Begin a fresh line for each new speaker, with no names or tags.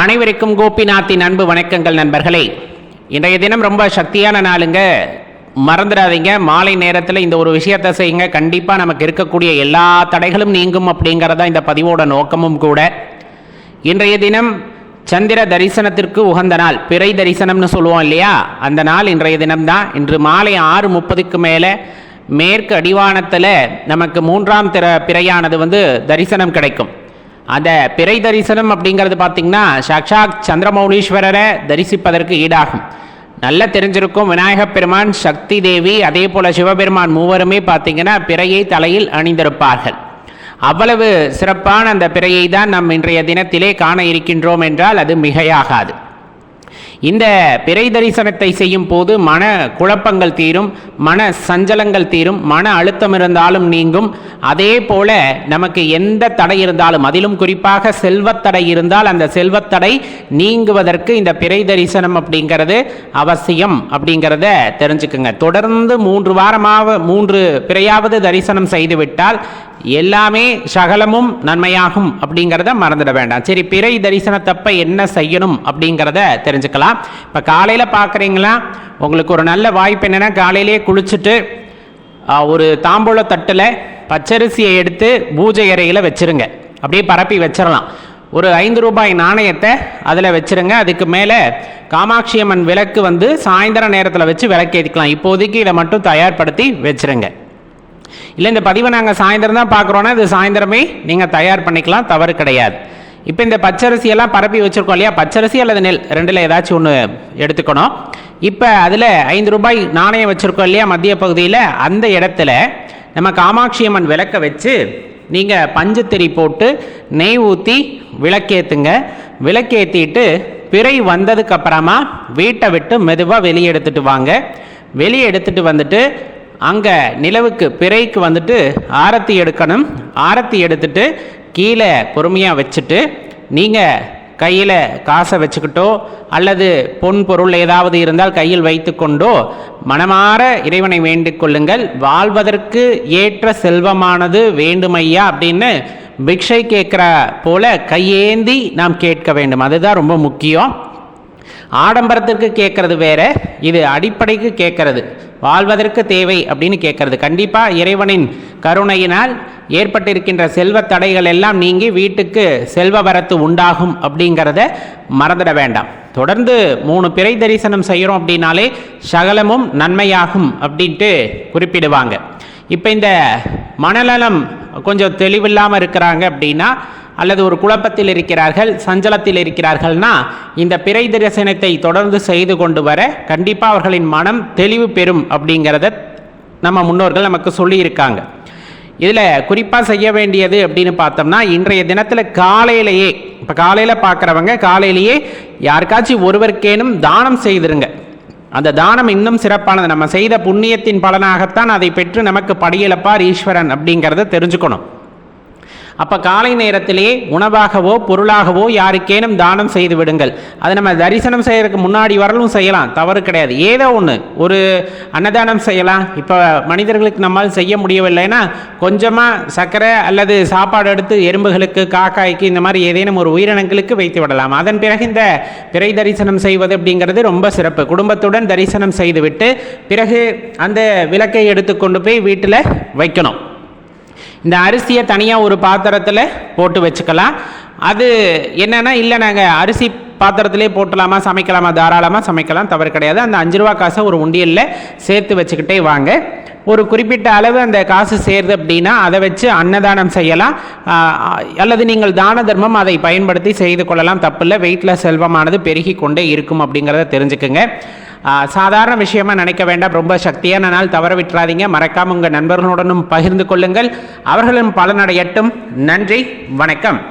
அனைவருக்கும் கோபிநாத்தின் அன்பு வணக்கங்கள் நண்பர்களே. இன்றைய தினம் ரொம்ப சக்தியான நாளுங்க. மறந்துடாதீங்க. மாலை நேரத்தில் இந்த ஒரு விஷயத்தை செய்யுங்க. கண்டிப்பாக நமக்கு இருக்கக்கூடிய எல்லா தடைகளும் நீங்கும் அப்படிங்கிறதா இந்த பதிவோட நோக்கமும் கூட. இன்றைய தினம் சந்திர தரிசனத்திற்கு உகந்த நாள். பிறை தரிசனம்னு சொல்லுவோம் இல்லையா? அந்த நாள் இன்றைய தினம்தான். இன்று மாலை ஆறு முப்பதுக்கு மேலே மேற்கு அடிவானத்தில் நமக்கு மூன்றாம் திற பிறையானது வந்து தரிசனம் கிடைக்கும். அந்த பிறை தரிசனம் அப்படிங்கிறது பார்த்திங்கன்னா சாக்ஷாத் சந்திரமௌலீஸ்வரரை தரிசிப்பதற்கு ஈடாகும். நல்லா தெரிஞ்சிருக்கும். விநாயகப் பெருமான் சக்தி தேவி அதே போல் சிவபெருமான் மூவருமே பார்த்தீங்கன்னா பிறையை தலையில் அணிந்திருப்பார்கள். அவ்வளவு சிறப்பான அந்த பிறையை தான் நம் இன்றைய தினத்திலே காண இருக்கின்றோம் என்றால் அது மிகையாகாது. இந்த பிறை தரிசனத்தை செய்யும் போது மன குழப்பங்கள் தீரும் மன சஞ்சலங்கள் தீரும் மன அழுத்தம் இருந்தாலும் நீங்கும். அதே போல நமக்கு எந்த தடை இருந்தாலும் அதிலும் குறிப்பாக செல்வத்தடை இருந்தால் அந்த செல்வத்தடை நீங்குவதற்கு இந்த பிறை தரிசனம் அப்படிங்கிறது அவசியம் அப்படிங்கிறத தெரிஞ்சுக்குங்க. தொடர்ந்து மூன்று வாரமாக மூன்று பிறையாவது தரிசனம் செய்துவிட்டால் எல்லாமே சகலமும் நன்மையாகும் அப்படிங்கிறத மறந்துட வேண்டாம். சரி பிறை தரிசனத்தப்ப என்ன செய்யணும் அப்படிங்கிறத தெரிஞ்சுக்கலாம். இப்போ காலையில் பார்க்குறீங்களா உங்களுக்கு ஒரு நல்ல வாய்ப்பு என்னென்னா காலையிலேயே குளிச்சுட்டு ஒரு தாம்பூல தட்டில் பச்சரிசியை எடுத்து பூஜை அறையில் வச்சிருங்க. அப்படியே பரப்பி வச்சிடலாம் ஒரு ஐந்து ரூபாய் நாணயத்தை அதில் வச்சுருங்க. அதுக்கு மேலே காமாட்சி அம்மன் விளக்கு வந்து சாயந்தர நேரத்தில் வச்சு விளக்கேற்றிக்கலாம் இப்போதைக்கு இதை மட்டும் தயார்படுத்தி வச்சிருங்க. இல்லை இந்த பதிவை நாங்கள் சாயந்தரம் தான் பார்க்குறோன்னா இது சாயந்தரமே நீங்கள் தயார் பண்ணிக்கலாம் தவறு கிடையாது. இப்போ இந்த பச்சரிசியெல்லாம் பரப்பி வச்சுருக்கோம் இல்லையா? பச்சரிசி அல்லது நெல்? ரெண்டில் ஏதாச்சும் ஒன்று எடுத்துக்கணும். இப்போ அதில் ஐந்து ரூபாய் நாணயம் வச்சுருக்கோம் இல்லையா மத்திய பகுதியில்? அந்த இடத்துல நம்ம காமாட்சி அம்மன் விளக்க வச்சு நீங்கள் பஞ்சுத்திரி போட்டு நெய் ஊற்றி விளக்கேற்றுங்க விளக்கேற்றிட்டு பிறை வந்ததுக்கப்புறமா வீட்டை விட்டு மெதுவாக வெளியே எடுத்துகிட்டு வாங்க. வெளியே எடுத்துகிட்டு வந்துட்டு அங்கே நிலவுக்கு பிறைக்கு வந்துட்டு ஆரத்தி எடுக்கணும். ஆரத்தி எடுத்துட்டு கீழே பொறுமையாக வச்சுட்டு நீங்கள் கையில் காசை வச்சுக்கிட்டோ அல்லது பொன் பொருள் ஏதாவது இருந்தால் கையில் வைத்துக்கொண்டோ மனமாற இறைவனை வேண்டிக் கொள்ளுங்கள். வாழ்வதற்கு ஏற்ற செல்வமானது வேண்டுமையா அப்படின்னு பிக்ஷை கேட்குற போல கையேந்தி நாம் கேட்க வேண்டும். அதுதான் ரொம்ப முக்கியம். ஆடம்பரத்திற்கு கேட்கறது வேற இது அடிப்படைக்கு கேட்கறது. வாழ்வதற்கு தேவை அப்படின்னு கேட்கறது. கண்டிப்பாக இறைவனின் கருணையினால் ஏற்பட்டிருக்கின்ற செல்வ தடைகள் எல்லாம் நீங்கி வீட்டுக்கு செல்வ வரத்து உண்டாகும் அப்படிங்கிறத மறந்துட வேண்டாம். தொடர்ந்து மூணு பிறை தரிசனம் செய்கிறோம் அப்படின்னாலே சகலமும் நன்மையாகும் அப்படின்ட்டு குறிப்பிடுவாங்க. இப்போ இந்த மனநலம் கொஞ்சம் தெளிவில்லாமல் இருக்கிறாங்க அப்படின்னா அல்லது ஒரு குழப்பத்தில் இருக்கிறார்கள் சஞ்சலத்தில் இருக்கிறார்கள்னா இந்த பிறை தரிசனத்தை தொடர்ந்து செய்து கொண்டு வர கண்டிப்பாக அவர்களின் மனம் தெளிவு பெறும் அப்படிங்கிறத நம்ம முன்னோர்கள் நமக்கு சொல்லியிருக்காங்க. இதில் குறிப்பாக செய்ய வேண்டியது அப்படின்னு பார்த்தோம்னா இன்றைய தினத்தில் காலையிலேயே இப்போ காலையில் பார்க்குறவங்க காலையிலேயே யாருக்காச்சும் ஒருவருக்கேனும் தானம் செய்திருங்க. அந்த தானம் இன்னும் சிறப்பானது. நம்ம செய்த புண்ணியத்தின் பலனாகத்தான் அதை பெற்று நமக்கு படியலப்பார் ஈஸ்வரன் அப்படிங்கிறத தெரிஞ்சுக்கணும். அப்போ காலை நேரத்திலே உணவாகவோ பொருளாகவோ யாருக்கேனும் தானம் செய்து விடுங்கள். அதை நம்ம தரிசனம் செய்கிறதுக்கு முன்னாடி வரலும் செய்யலாம் தவறு கிடையாது. ஏதோ ஒன்று ஒரு அன்னதானம் செய்யலாம். இப்போ மனிதர்களுக்கு நம்மால் செய்ய முடியவில்லைன்னா கொஞ்சமாக சர்க்கரை அல்லது சாப்பாடு எடுத்து எறும்புகளுக்கு காக்காய்க்கு இந்த மாதிரி ஏதேனும் ஒரு உயிரினங்களுக்கு வைத்து விடலாம். அதன் பிறகு இந்த பிறை தரிசனம் செய்வது அப்படிங்கிறது ரொம்ப சிறப்பு. குடும்பத்துடன் தரிசனம் செய்துவிட்டு பிறகு அந்த விளக்கை எடுத்து கொண்டு போய் வீட்டில் வைக்கணும். இந்த அரிசியை தனியாக ஒரு பாத்திரத்தில் போட்டு வச்சுக்கலாம். அது என்னென்னா இல்லை நாங்கள் அரிசி பாத்திரத்திலே போட்டலாமா சமைக்கலாமா தாராளமாக சமைக்கலாம் தவறு கிடையாது. அந்த அஞ்சு ரூபா காசை ஒரு உண்டியலில் சேர்த்து வச்சுக்கிட்டே வாங்க. ஒரு குறிப்பிட்ட அளவு அந்த காசு சேருது அப்படின்னா அதை வச்சு அன்னதானம் செய்யலாம். அல்லது நீங்கள் தான தர்மம் அதை பயன்படுத்தி செய்து கொள்ளலாம். தப்பில்லை. வெயிட்டில் செல்வமானது பெருகி கொண்டே இருக்கும் அப்படிங்கிறத தெரிஞ்சுக்குங்க. சாதாரண விஷயமா நினைக்க வேண்டாம். ரொம்ப சக்தியான நாள். தவற விட்டுறாதீங்க. மறக்காம உங்கள் நண்பர்களுடனும் பகிர்ந்து கொள்ளுங்கள். அவர்களும் பலனடையட்டும். நன்றி. வணக்கம்.